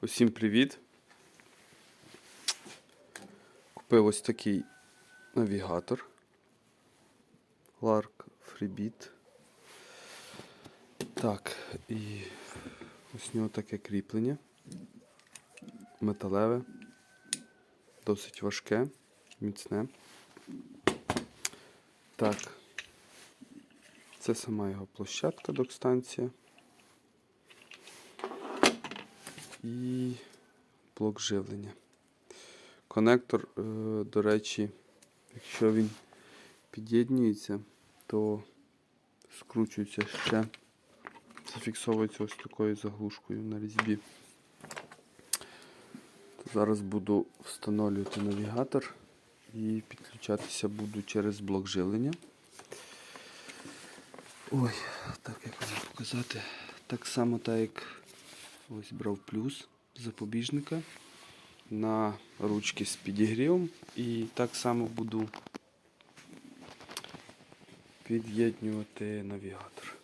Усім привіт! Купив ось такий навігатор Lark Freebit. Так, і ось нього таке кріплення. Металеве, досить важке, міцне. Так, це сама його площадка док-станція. І блок живлення. Конектор, е, до речі, якщо він під'єднується, то скручується ще, зафіксовується ось такою заглушкою на різьбі. Зараз буду встановлювати навігатор і підключатися буду через блок живлення. Ой, так як вам показати. Так само, так як ось брав плюс запобіжника на ручки з підігрівом. І так само буду під'єднювати навігатор.